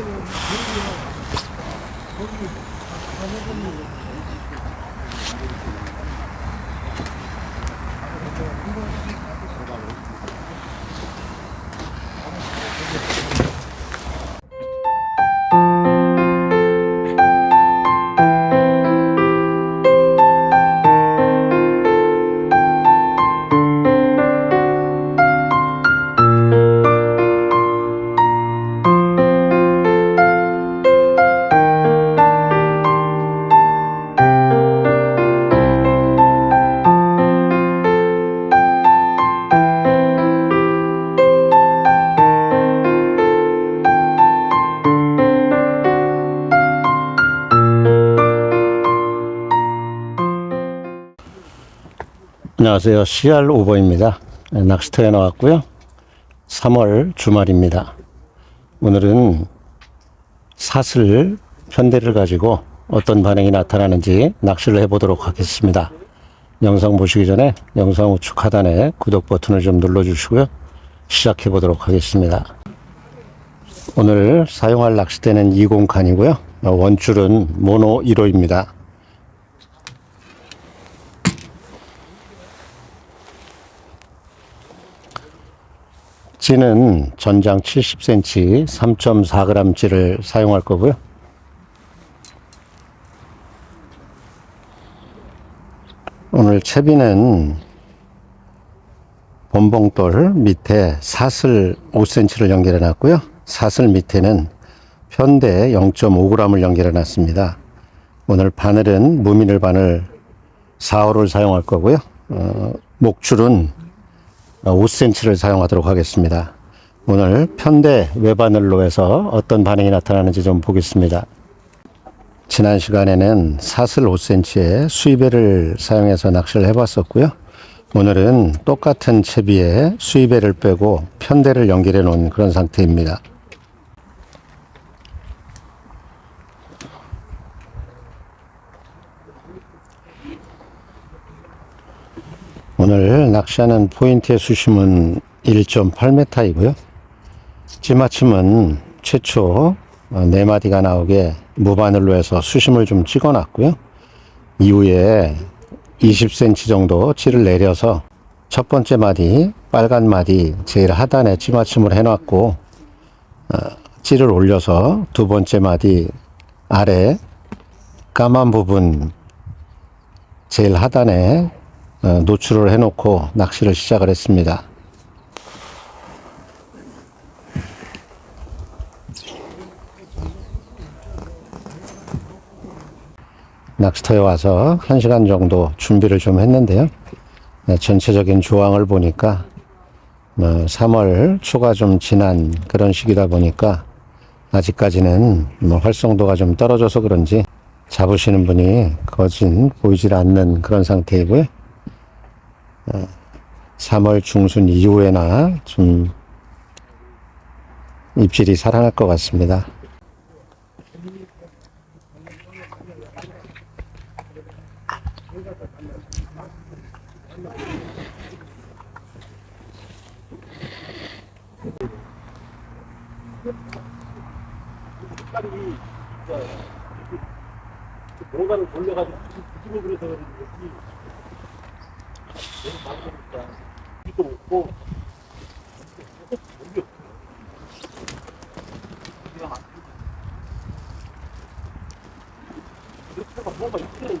때는 거기 거기 가서 보는 안녕하세요. CR 오버입니다. 낚시터에 나왔고요. 3월 주말입니다. 오늘은 사슬 편대를 가지고 어떤 반응이 나타나는지 낚시를 해보도록 하겠습니다. 영상 보시기 전에 영상 우측 하단에 구독 버튼을 좀 눌러주시고요. 시작해 보도록 하겠습니다. 오늘 사용할 낚싯대는 20칸이고요. 원줄은 모노 1호입니다. 찌는 전장 70cm 3.4g 찌를 사용할 거고요. 오늘 채비는 범봉돌 밑에 사슬 5cm를 연결해 놨고요. 사슬 밑에는 편대 0.5g을 연결해 놨습니다. 오늘 바늘은 무미늘 바늘 4호를 사용할 거고요. 어, 목줄은 5cm를 사용하도록 하겠습니다. 오늘 편대 외바늘로 해서 어떤 반응이 나타나는지 좀 보겠습니다. 지난 시간에는 사슬 5cm의 수입배를 사용해서 낚시를 해봤었고요. 오늘은 똑같은 채비에 수입배를 빼고 편대를 연결해 놓은 그런 상태입니다. 오늘 낚시하는 포인트의 수심은 1.8m이고요. 찌마침은 최초 4마디가 나오게 무바늘로 해서 수심을 좀 찍어 놨고요. 이후에 20cm 정도 찌를 내려서 첫 번째 마디, 빨간 마디 제일 하단에 찌마침을 해놨고, 어, 찌를 올려서 두 번째 마디 아래 까만 부분 제일 하단에 어, 노출을 해놓고 낚시를 시작을 했습니다. 낚시터에 와서 1시간 정도 준비를 좀 했는데요. 네, 전체적인 조항을 보니까 어, 3월 초가 좀 지난 그런 시기다 보니까 아직까지는 뭐 활성도가 좀 떨어져서 그런지 잡으시는 분이 거진 보이질 않는 그런 상태이고요. 3월 중순 이후에나 좀 입질이 살아날 것 같습니다. 뭔가를 돌려가지고 뒤집어 그려서 그러는 거지. 너무 많으니까 이도 없고 여기 기가 막히지. 이렇게가 뭐가 있어야 지.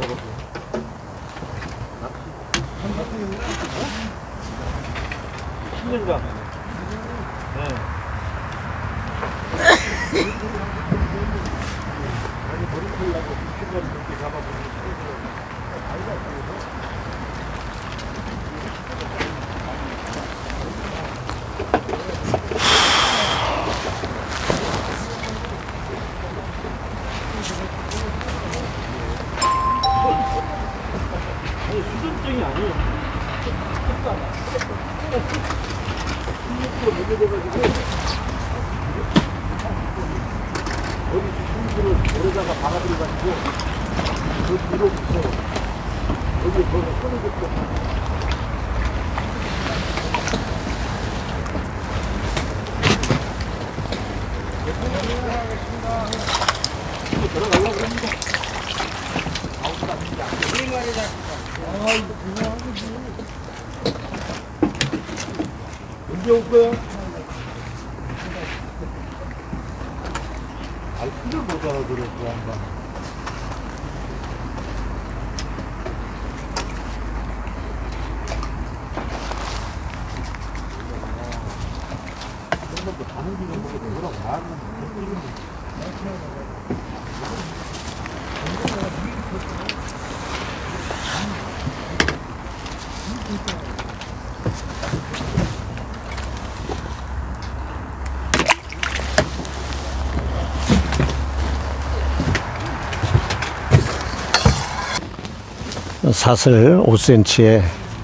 지고. 신년가. 네. 아니, 머리 풀려고 신발 이렇게 잡아보면 아니, 수전증이 아니에요. 신경으로 매겨져가지고 어디 신경을 오래다가 박아들여가지고 그 뒤로부터 여기 거기 끊어졌고. 언제 올 거야? 알기를 못 알아들어, 그 양반. 다른 길을 보고 뭐라고 말하는 사슬 5cm에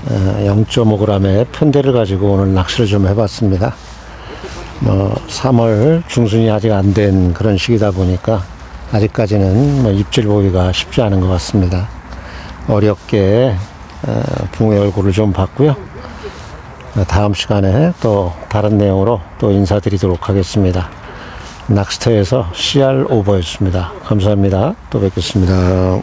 0.5g의 편대를 가지고 오늘 낚시를 좀 해봤습니다. 뭐 3월 중순이 아직 안 된 그런 시기다 보니까 아직까지는 뭐 입질 보기가 쉽지 않은 것 같습니다. 어렵게 어, 붕의 얼굴을 좀 봤고요. 다음 시간에 또 다른 내용으로 또 인사드리도록 하겠습니다. 낚시터에서 CR 오버였습니다. 감사합니다. 또 뵙겠습니다.